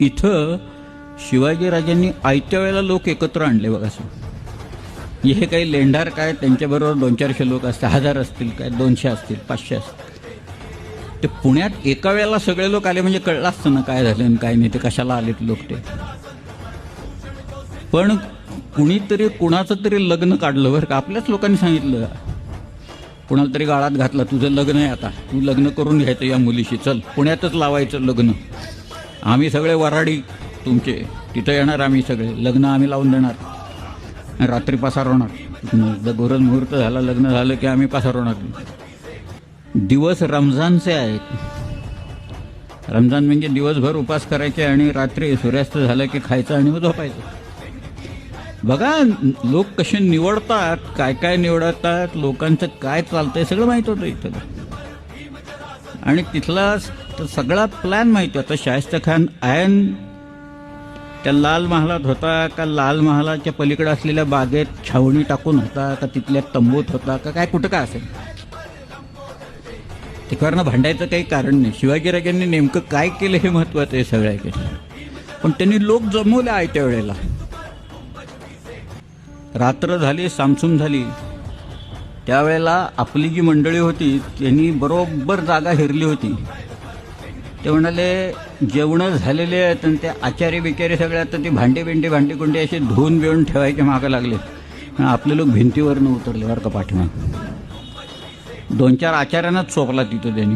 इथं शिवाजीराजांनी आयत्या वेळेला लोक एकत्र आणले बघा असं हे काही लेंढार काय त्यांच्याबरोबर दोन चारशे लोक असतील हजार असतील काय दोनशे असतील पाचशे असतील. ते पुण्यात एका वेळेला सगळे लोक आले म्हणजे कळलं असतं ना काय झालं आणि काय नाही ते कशाला आलेत लोक ते. पण कुणीतरी कुणाचं तरी लग्न काढलं बरं का? आपल्याच लोकांनी सांगितलं. कुणाला तरी गाळात घातला तुझं लग्न आहे आता. तू लग्न करून घ्यायचं या मुलीशी. चल पुण्यातच लावायचं लग्न. आम्ही सगळे वराडी तुमचे. तिथं येणार आम्ही सगळे. लग्न आम्ही लावून देणार. रात्री रात्री पसारवणार गोरज मुहूर्त झाला लग्न झालं की आम्ही पसारवणार दिवस रमजानचे आहेत. रमजान म्हणजे दिवसभर उपास करायचे आणि रात्री सूर्यास्त झालं की खायचं आणि मग झोपायचं. बघा लोक कसे निवडतात काय काय निवडतात लोकांचं काय चालतंय सगळं माहीत होतं इथं. आणि तिथला तर सगळा प्लॅन माहिती होता शाहिस्ता खान आयन त्या लाल महालात होता का लाल महालाच्या पलीकडे असलेल्या बागेत छावणी टाकून होता का तिथल्या तंबूत होता का काय कुठं काय असेल? तिकडनं भांडायचं काही कारण नाही. शिवाजीराजांनी नेमकं काय केलं हे महत्वाचं आहे सगळ्याकडे पण त्यांनी लोक जमवले आहे त्या वेळेला. रात्र झाली सामसूम झाली. त्यावेळेला आपली जी मंडळी होती त्यांनी बरोबर जागा हेरली होती. ते म्हणाले जेवणं झालेले आहेत आणि ते आचारी बिचारी सगळे आता ती भांडी बिंडी भांडी कुंडी असे धुवून बिवून ठेवायचे मागं लागले आपले लोक भिंतीवरनं उतरले बरं का पाठीमाग. दोन चार आचार्यांनाच चोपला तिथं त्यांनी.